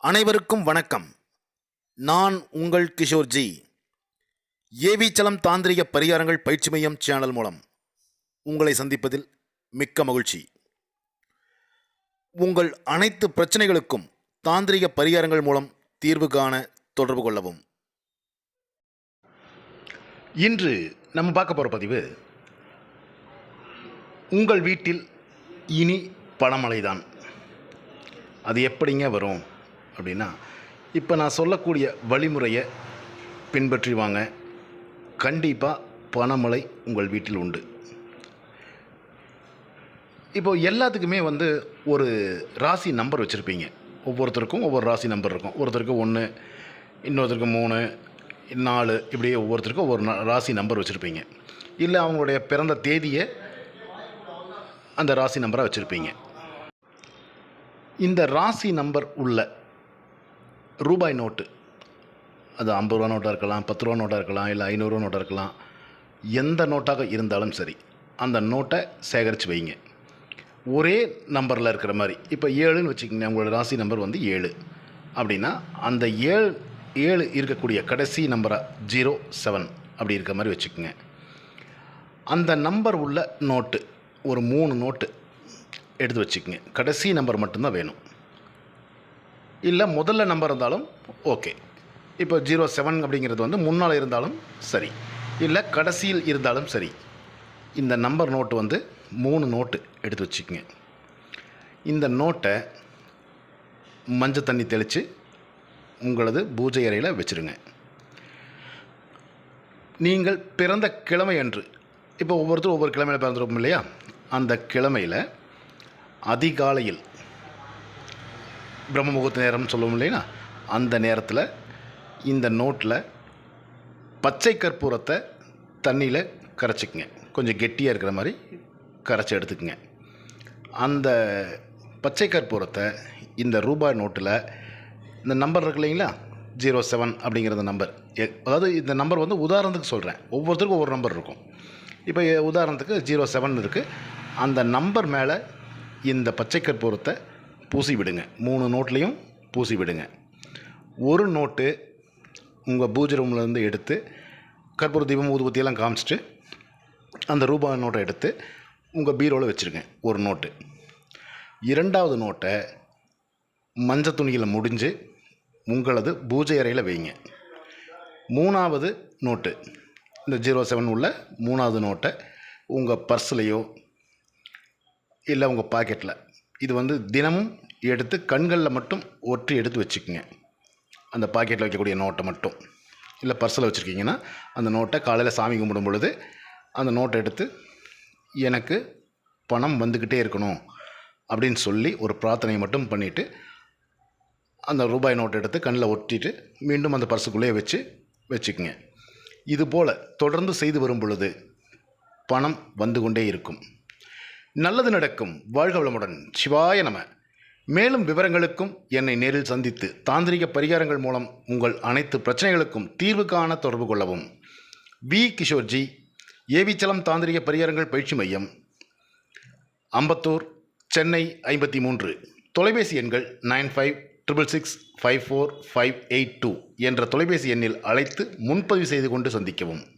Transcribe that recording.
அனைவருக்கும் வணக்கம். நான் உங்கள் கிஷோர்ஜி ஏவிச்சலம் தாந்திரிக பரிகாரங்கள் பயிற்சி மையம் சேனல் மூலம் உங்களை சந்திப்பதில் மிக்க மகிழ்ச்சி. உங்கள் அனைத்து பிரச்சனைகளுக்கும் தாந்திரிக பரிகாரங்கள் மூலம் தீர்வு காண தொடர்பு கொள்ளவும். இன்று நம்ம பார்க்க போகிற பதிவு உங்கள் வீட்டில் இனி பணமழைதான். அது எப்படிங்க வரும்? அப்படின்னா இப்போ நான் சொல்லக்கூடிய வழிமுறையை பின்பற்றி வாங்க கண்டிப்பாக பணமழை உங்கள் வீட்டில் உண்டு. இப்போ எல்லாத்துக்குமே வந்து ஒரு ராசி நம்பர் வச்சுருப்பீங்க. ஒவ்வொருத்தருக்கும் ஒவ்வொரு ராசி நம்பர் இருக்கும். ஒருத்தருக்கு ஒன்று இன்னொருத்தருக்கு மூணு நாலு இப்படியே ஒவ்வொருத்தருக்கும் ஒவ்வொரு ராசி நம்பர் வச்சுருப்பீங்க. இல்லை அவங்களுடைய பிறந்த தேதியை அந்த ராசி நம்பராக வச்சுருப்பீங்க. இந்த ராசி நம்பர் உள்ள ரூபாய் நோட்டு. அது ஐம்பது ரூபா நோட்டாக இருக்கலாம் பத்து ரூபா நோட்டாக இருக்கலாம் இல்லை ஐநூறுரூவா நோட்டாக இருக்கலாம். எந்த நோட்டாக இருந்தாலும் சரி அந்த நோட்டை சேகரித்து வைங்க. ஒரே நம்பரில் இருக்கிற மாதிரி இப்போ ஏழுன்னு வச்சுக்கோங்க உங்களோட ராசி நம்பர் வந்து ஏழு. அப்படின்னா அந்த ஏழு ஏழு இருக்கக்கூடிய கடைசி நம்பராக ஜீரோ செவன் அப்படி இருக்க மாதிரி வச்சுக்கோங்க. அந்த நம்பர் உள்ள நோட்டு ஒரு மூணு நோட்டு எடுத்து வச்சுக்கோங்க. கடைசி நம்பர் மட்டும்தான் வேணும். இல்லை முதல்ல நம்பர் இருந்தாலும் ஓகே இப்போ ஜீரோ செவன் அப்படிங்கிறது வந்து முன்னால் இருந்தாலும் சரி. இல்லை கடைசியில் இருந்தாலும் சரி. இந்த நம்பர் நோட்டு வந்து மூணு நோட்டு எடுத்து வச்சுக்கோங்க. இந்த நோட்டை மஞ்சள் தண்ணி தெளித்து உங்களது பூஜை அறையில் வச்சுருங்க. நீங்கள் பிறந்த கிழமை அன்று இப்போ ஒவ்வொருத்தரும் ஒவ்வொரு கிழமையில் பிறந்திருப்போம் இல்லையா? அந்த கிழமையில் அதிகாலையில் பிரம்ம முகூர்த்த நேரம்னு சொல்லுவோம் இல்லைன்னா அந்த நேரத்தில் இந்த நோட்டில் பச்சை கற்பூரத்தை தண்ணியில் கரைச்சிக்குங்க. கொஞ்சம் கெட்டியாக இருக்கிற மாதிரி கரைச்சி எடுத்துக்கோங்க. அந்த பச்சை கற்பூரத்தை இந்த ரூபாய் நோட்டில் இந்த நம்பர் இருக்கு இல்லைங்களா? ஜீரோ செவன் அப்படிங்கிற நம்பர். எ- அதாவது இந்த நம்பர் வந்து உதாரணத்துக்கு சொல்கிறேன் ஒவ்வொருத்தருக்கும் ஒவ்வொரு நம்பர் இருக்கும். இப்போ உதாரணத்துக்கு ஜீரோ செவன் இருக்குது அந்த நம்பர் மேலே இந்த பச்சை கற்பூரத்தை பூசி விடுங்க மூணு நோட்லேயும் பூசி விடுங்க ஒரு நோட்டு உங்கள் பூஜை ரூம்லேருந்து எடுத்து கற்பூர தீபம் ஊதுபத்தியெல்லாம் காமிச்சிட்டு அந்த ரூபாய் நோட்டை எடுத்து உங்கள் பீரோவில் வச்சுருங்க ஒரு நோட்டு. இரண்டாவது நோட்டை மஞ்சள் துணியில் முடிஞ்சு உங்களது பூஜை அறையில் வைங்க. மூணாவது நோட்டு இந்த ஜீரோ செவன் உள்ள மூணாவது நோட்டை உங்கள் பர்ஸ்லேயோ இல்லை உங்கள் பாக்கெட்டில் இது வந்து தினமும் எடுத்து கண்களில் மட்டும் ஒற்றி எடுத்து வச்சுக்கோங்க. அந்த பாக்கெட்டில் வைக்கக்கூடிய நோட்டை மட்டும். இல்லை பர்ஸில் வச்சுருக்கீங்கன்னா அந்த நோட்டை காலையில் சாமி கும்பிடும் பொழுது அந்த நோட்டை எடுத்து எனக்கு பணம் வந்துக்கிட்டே இருக்கணும் அப்படின்னு சொல்லி ஒரு பிரார்த்தனையை மட்டும் பண்ணிவிட்டு அந்த ரூபாய் நோட்டை எடுத்து கண்ணில் ஒட்டிட்டு மீண்டும் அந்த பர்சுக்குள்ளேயே வச்சு வச்சுக்கோங்க. இதுபோல் தொடர்ந்து செய்து வரும் பொழுது பணம் வந்து கொண்டே இருக்கும். நல்லது நடக்கும். வாழ்க வளமுடன். சிவாய நம. மேலும் விவரங்களுக்கும் என்னை நேரில் சந்தித்து தாந்திரிக பரிகாரங்கள் மூலம் உங்கள் அனைத்து பிரச்சனைகளுக்கும் தீர்வு காண தொடர்பு கொள்ளவும். வி. கிஷோர்ஜி ஏவிச்சலம் தாந்திரிக பரிகாரங்கள் பயிற்சி மையம் அம்பத்தூர் சென்னை ஐம்பத்தி மூன்று தொலைபேசி எண்கள் nine five triple six five four five eight two என்ற தொலைபேசி எண்ணில் அழைத்து முன்பதிவு செய்து கொண்டு சந்திக்கவும்.